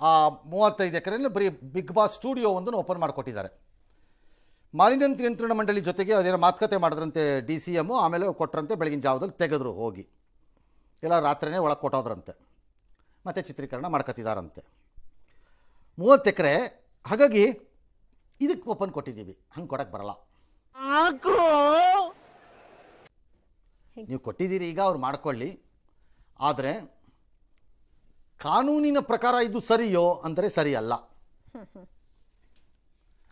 ಆ ಮೂವತ್ತೈದು ಎಕರೆಯಲ್ಲಿ ಬರೀ ಬಿಗ್ ಬಾಸ್ ಸ್ಟುಡಿಯೋ ಒಂದನ್ನು ಓಪನ್ ಮಾಡಿಕೊಟ್ಟಿದ್ದಾರೆ. ಮಾಲಿನ್ಯ ನಿಯಂತ್ರಣ ಮಂಡಳಿ ಜೊತೆಗೆ ಅದೇನೋ ಮಾತುಕತೆ ಮಾಡಿದ್ರಂತೆ ಡಿ ಸಿ ಎಮ್ಮು ಆಮೇಲೆ ಕೊಟ್ಟರಂತೆ ಬೆಳಗಿನ ಜಾವದಲ್ಲಿ ತೆಗೆದ್ರು ಹೋಗಿ. ಎಲ್ಲ ರಾತ್ರಿನೇ ಒಳಗೆ ಕೊಟ್ಟೋದ್ರಂತೆ. ಮತ್ತು ಚಿತ್ರೀಕರಣ ಮಾಡ್ಕೊತಿದಾರಂತೆ ಮೂವತ್ತು ಎಕರೆ ಹಾಗಾಗಿ ಇದಕ್ಕೆ ಓಪನ್ ಕೊಟ್ಟಿದ್ದೀವಿ. ಹಂಗೆ ಕೊಡಕ್ಕೆ ಬರಲ್ಲ. ನೀವು ಕೊಟ್ಟಿದ್ದೀರಿ ಈಗ ಅವ್ರು ಮಾಡ್ಕೊಳ್ಳಿ. ಆದರೆ ಕಾನೂನಿನ ಪ್ರಕಾರ ಇದು ಸರಿಯೋ ಅಂದರೆ ಸರಿಯಲ್ಲ.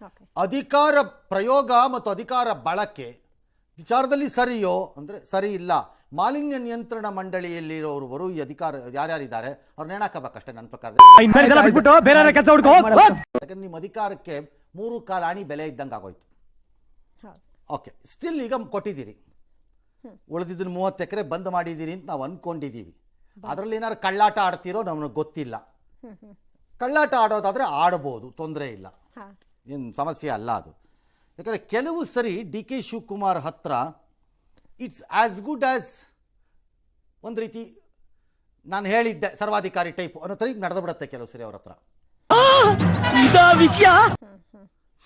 ಓಕೆ ಅಧಿಕಾರ ಪ್ರಯೋಗ ಮತ್ತು ಅಧಿಕಾರ ಬಳಕೆ ವಿಚಾರದಲ್ಲಿ ಸರಿಯೋ ಅಂದರೆ ಸರಿ ಇಲ್ಲ ಮಾಲಿನ್ಯ ನಿಯಂತ್ರಣ ಮಂಡಳಿಯಲ್ಲಿರೋರು ಈ ಅಧಿಕಾರ ಯಾರ್ಯಾರಿದ್ದಾರೆ? ಅವ್ರನ್ನ ನೇಣಾಕಬೇಕಷ್ಟೇ ನನ್ನ ಪ್ರಕಾರ ನಿಮ್ಮ ಅಧಿಕಾರಕ್ಕೆ ಮೂರು ಕಾಲಾಣಿ ಬೆಲೆ ಇದ್ದಂಗೆ ಆಗೋಯ್ತು. ಹೌದು. ಓಕೆ ಸ್ಟಿಲ್ ಈಗ ಕೊಟ್ಟಿದ್ದೀರಿ. ಉಳಿದಿದ್ದನ್ನು ಮೂವತ್ತು ಎಕರೆ ಬಂದ್ ಮಾಡಿದ್ದೀರಿ ಅಂತ ನಾವು ಅಂದ್ಕೊಂಡಿದ್ದೀವಿ ಅದರಲ್ಲಿ ಏನಾದ್ರು ಕಳ್ಳಾಟ ಆಡ್ತಿರೋ ನಮಗೆ ಗೊತ್ತಿಲ್ಲ. ಕಳ್ಳಾಟ ಆಡೋದಾದರೆ ಆಡ್ಬೋದು ತೊಂದರೆ ಇಲ್ಲ. ಹಾಂ. ಏನು ಸಮಸ್ಯೆ ಅಲ್ಲ ಅದು. ಯಾಕಂದರೆ ಕೆಲವು ಸರಿ ಡಿ ಕೆ ಶಿವಕುಮಾರ್ ಹತ್ರ ಇಟ್ಸ್ ಆ್ಯಸ್ ಗುಡ್ ಆ್ಯಸ್ ಒಂದು ರೀತಿ ನಾನು ಹೇಳಿದ್ದೆ ಸರ್ವಾಧಿಕಾರಿ ಟೈಪ್ ಅನ್ನೋ ತರ ನಡೆದು ಬಿಡುತ್ತೆ ಕೆಲವು ಸರಿ ಅವ್ರ ಹತ್ರ. ಇದ ವಿಷಯ?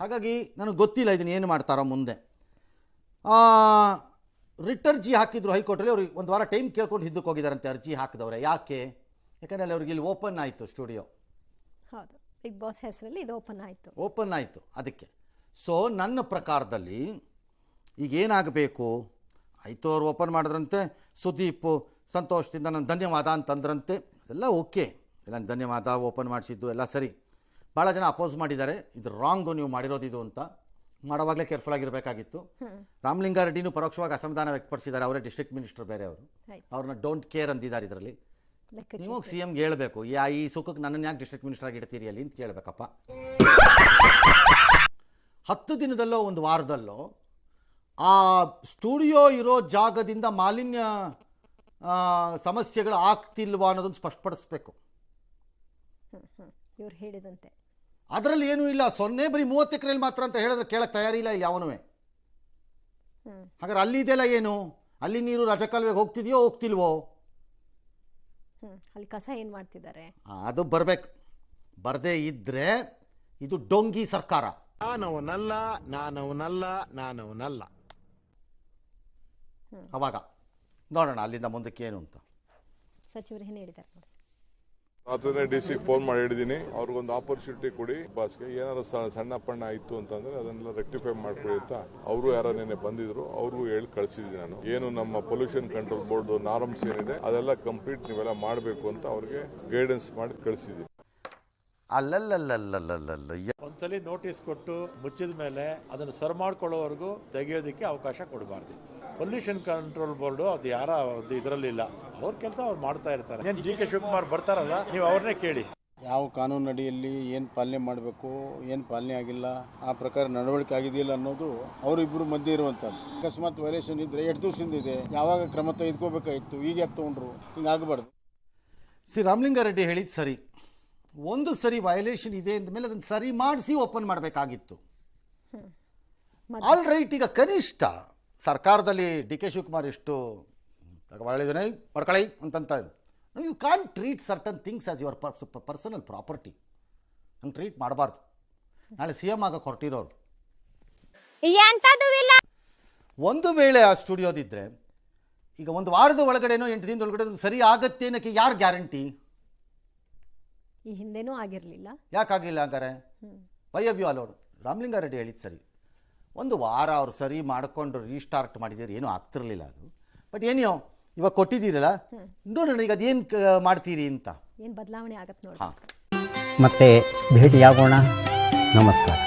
ಹಾಗಾಗಿ ನನಗೆ ಗೊತ್ತಿಲ್ಲ ಇದನ್ನು ಏನು ಮಾಡ್ತಾರೋ ಮುಂದೆ. ರಿಟ್ ಅರ್ಜಿ ಹಾಕಿದ್ರು ಹೈಕೋರ್ಟಲ್ಲಿ ಅವ್ರಿಗೆ ಒಂದು ವಾರ ಟೈಮ್ ಕೇಳ್ಕೊಂಡು ಹಿಂದಕ್ಕೆ ಹೋಗಿದಾರಂತೆ ಅರ್ಜಿ ಹಾಕಿದವ್ರೆ. ಯಾಕೆ? ಯಾಕಂದರೆ ಅಲ್ಲಿ ಅವ್ರಿಗೆ ಇಲ್ಲಿ ಓಪನ್ ಆಯಿತು ಸ್ಟುಡಿಯೋ. ಹೌದು. ಬಿಗ್ ಬಾಸ್ ಹೆಸರಲ್ಲಿ ಇದು ಓಪನ್ ಆಯಿತು. ಓಪನ್ ಆಯಿತು ಅದಕ್ಕೆ. ಸೊ ನನ್ನ ಪ್ರಕಾರದಲ್ಲಿ ಈಗ ಏನಾಗಬೇಕು? ಆಯಿತು ಅವ್ರು ಓಪನ್ ಮಾಡಿದ್ರಂತೆ. ಸುದೀಪ್ ಸಂತೋಷದಿಂದ ನನ್ನ ಧನ್ಯವಾದ ಅಂತಂದ್ರಂತೆ. ಎಲ್ಲ ಓಕೆ. ಎಲ್ಲ ಧನ್ಯವಾದ ಓಪನ್ ಮಾಡಿಸಿದ್ದು ಎಲ್ಲ ಸರಿ. ಭಾಳ ಜನ ಅಪೋಸ್ ಮಾಡಿದ್ದಾರೆ. ಇದು ರಾಂಗು ನೀವು ಮಾಡಿರೋದು ಇದು ಅಂತ. ಮಾಡೋವಾಗಲೇ ಕೇರ್ಫುಲ್ ಆಗಿರಬೇಕಾಗಿತ್ತು. ರಾಮಲಿಂಗಾರೆಡ್ಡಿನೂ ಪರೋಕ್ಷವಾಗಿ ಅಸಮಾಧಾನ ವ್ಯಕ್ತಪಡಿಸಿದ್ದಾರೆ. ಅವರೇ ಡಿಸ್ಟ್ರಿಕ್ಟ್ ಮಿನಿಸ್ಟರ್ ಬೇರೆ ಅವರು. ಅವ್ರನ್ನ ಡೋಂಟ್ ಕೇರ್ ಅಂದಿದ್ದಾರೆ ಇದರಲ್ಲಿ. ನೀವು ಸಿ ಎಮ್ಗೆ ಹೇಳಬೇಕು. ಯಾ ಈ ಸುಖಕ್ಕೆ ನನ್ನನ್ನು ಯಾಕೆ ಡಿಸ್ಟ್ರಿಕ್ಟ್ ಮಿನಿಸ್ಟರ್ ಆಗಿ ಇಡ್ತೀರಿ ಅಲ್ಲಿ ಅಂತ ಕೇಳಬೇಕಪ್ಪ. ಹತ್ತು ದಿನದಲ್ಲೋ ಒಂದು ವಾರದಲ್ಲೋ ಆ ಸ್ಟುಡಿಯೋ ಇರೋ ಜಾಗದಿಂದ ಮಾಲಿನ್ಯ ಸಮಸ್ಯೆಗಳು ಆಗ್ತಿಲ್ವಾ ಅನ್ನೋದನ್ನು ಸ್ಪಷ್ಟಪಡಿಸ್ಬೇಕು. ಇವ್ರು ಹೇಳಿದಂತೆ. ಅದರಲ್ಲಿ ಏನೂ ಇಲ್ಲ. ಸೊನ್ನೆ ಬರೀ ಮೂವತ್ತು ಎಕರೆಯಲ್ಲಿ ಮಾತ್ರ ಅಂತ ಹೇಳಿದ್ರೆ ಕೇಳಕ್ಕೆ ತಯಾರಿಲ್ಲ ಇಲ್ಲಿ ಯಾವನೂ. ಹಾಗಾದ್ರೆ ಅಲ್ಲಿ ಇದೆಲ್ಲ ಏನು? ಅಲ್ಲಿ ನೀರು ರಜಕಾಲುವೆಗೆ ಹೋಗ್ತಿದೆಯೋ ಹೋಗ್ತಿಲ್ವೋ? ಅಲ್ಲಿ ಕಸ ಏನು ಮಾಡ್ತಿದ್ದಾರೆ? ಅದು ಬರಬೇಕು. ಬರದೇ ಇದ್ರೆ ಇದು ಡೊಂಗಿ ಸರ್ಕಾರ. ನಾನವನಲ್ಲ ನಾನವನಲ್ಲ ನಾನವನಲ್ಲ. ಅವಾಗ ನೋಡೋಣ ಅಲ್ಲಿಂದ ಮುಂದಕ್ಕೆ ಏನು ಅಂತ. ಸಚಿವರು ಏನು ಹೇಳಿದ್ದಾರೆ ರಾತ್ರಿನೇ ಡಿ ಸಿ ಫೋನ್ ಮಾಡಿ ಹೇಳಿದ್ದೀನಿ ಅವ್ರಿಗೊಂದು ಆಪರ್ಚುನಿಟಿ ಕೊಡಿ ಬಾಸ್ಗೆ. ಏನಾದ್ರು ಸಣ್ಣ ಪಣ್ಣ ಆಯ್ತು ಅಂತಂದ್ರೆ ಅದನ್ನೆಲ್ಲ ರೆಕ್ಟಿಫೈ ಮಾಡ್ಕೊಡಿ ಅಂತ ಅವರು ಯಾರೋ ನೆನೆ ಬಂದಿದ್ರು. ಅವ್ರಿಗೂ ಹೇಳಿ ಕಳಿಸಿದ್ದೀನಿ ನಾನು. ಏನು ನಮ್ಮ ಪೊಲ್ಯೂಷನ್ ಕಂಟ್ರೋಲ್ ಬೋರ್ಡ್ ನಾರ್ಮ್ಸ್ ಏನಿದೆ, ಅದೆಲ್ಲ ಕಂಪ್ಲೀಟ್ ನೀವೆಲ್ಲ ಮಾಡಬೇಕು ಅಂತ ಅವ್ರಿಗೆ ಗೈಡೆನ್ಸ್ ಮಾಡಿ ಕಳಿಸಿದ್ದೀನಿ ಅಲ್ಲಲ್ಲಲ್ಲಲ್ಲಲ್ಲಲ್ಲ ಒಂದ್ಸಲಿ ನೋಟಿಸ್ ಕೊಟ್ಟು ಮುಚ್ಚಿದ ಮೇಲೆ ಅದನ್ನು ಸರ್ ಮಾಡ್ಕೊಳ್ಳೋವರೆಗೂ ತೆಗೆಯೋದಕ್ಕೆ ಅವಕಾಶ ಕೊಡಬಾರ್ದಿತ್ತು. ಪೊಲ್ಯೂಷನ್ ಕಂಟ್ರೋಲ್ ಬೋರ್ಡ್ ಅದು ಯಾರ ಒಂದು ಇದರಲ್ಲಿಲ್ಲ ಅವ್ರ ಕೆಲಸ ಅವ್ರು ಮಾಡ್ತಾ ಇರ್ತಾರೆ. ಏನ್ ಡಿ ಕೆ ಶಿವಕುಮಾರ್ ಬರ್ತಾರಲ್ಲ ನೀವು ಅವ್ರನ್ನೇ ಕೇಳಿ. ಯಾವ ಕಾನೂನು ಅಡಿಯಲ್ಲಿ ಏನು ಪಾಲನೆ ಮಾಡಬೇಕು ಏನು ಪಾಲನೆ ಆಗಿಲ್ಲ ಆ ಪ್ರಕಾರ ನಡವಳಿಕೆ ಆಗಿದೆಯಲ್ಲ ಅನ್ನೋದು ಅವರಿಬ್ಬರು ಮಧ್ಯೆ ಇರುವಂಥದ್ದು ಅಕಸ್ಮಾತ್ ವೈರೇಷನ್ ಇದ್ರೆ ಎಷ್ಟು ದಿವಸದಿಂದ ಇದೆ? ಯಾವಾಗ ಕ್ರಮ ತೆಗೆದುಕೋಬೇಕಾಗಿತ್ತು? ಈಗ ಯಾಕೆ ತೊಗೊಂಡ್ರು? ಹಿಂಗಾಗಬಾರ್ದು ಸಿ ರಾಮಲಿಂಗಾರೆಡ್ಡಿ ಹೇಳಿದ್ ಸರಿ. ಒಂದು ಸರಿ ವಯೋಲೇಷನ್ ಇದೆ ಅಂದಮೇಲೆ ಅದನ್ನು ಸರಿ ಮಾಡಿಸಿ ಓಪನ್ ಮಾಡಬೇಕಾಗಿತ್ತು. ಆಲ್ ರೈಟ್ ಈಗ ಕನಿಷ್ಠ ಸರ್ಕಾರದಲ್ಲಿ ಡಿ ಕೆ ಶಿವಕುಮಾರ್ ಇಷ್ಟು ಒಳ್ಳೆದನೇ ಪಡ್ಕಳೈ ಅಂತಂತ you can treat certain things as your personal property ಹಂಗೆ ಟ್ರೀಟ್ ಮಾಡಬಾರ್ದು. ನಾಳೆ ಸಿ ಎಂ ಆಗಕ್ಕೆ ಹೊರಟಿರೋರು ಇಲ್ಲ. ಒಂದು ವೇಳೆ ಆ ಸ್ಟುಡಿಯೋದಿದ್ರೆ ಈಗ ಒಂದು ವಾರದ ಒಳಗಡೆನೋ ಎಂಟು ದಿನದ ಒಳಗಡೆ ಸರಿ ಆಗತ್ತೆ ಅನ್ನೋಕ್ಕೆ ಯಾರು ಗ್ಯಾರಂಟಿ ಈ ಹಿಂದೆನೂ ಆಗಿರಲಿಲ್ಲ. ಯಾಕಾಗಿಲ್ಲ ಹಂಗಾರೆ why have you allowed Ramalinga Reddy ಹೇಳಿದ್ದು ಸರಿ. ಒಂದು ವಾರ ಅವ್ರು ಸರಿ ಮಾಡಿಕೊಂಡು ರೀಸ್ಟಾರ್ಟ್ ಮಾಡಿದ್ದೀರಿ ಏನೂ ಆಗ್ತಿರ್ಲಿಲ್ಲ ಅದು. ಬಟ್ ಏನೋ ಇವಾಗ ಕೊಟ್ಟಿದ್ದೀರಲ್ಲ ನೋಡೋಣ ಈಗ ಅದೇನು ಮಾಡ್ತೀರಿ ಅಂತ? ಏನು ಬದಲಾವಣೆ ಆಗತ್ತೆ ನೋಡಿ ಹಾಂ. ಮತ್ತೆ ಭೇಟಿಯಾಗೋಣ. ನಮಸ್ಕಾರ.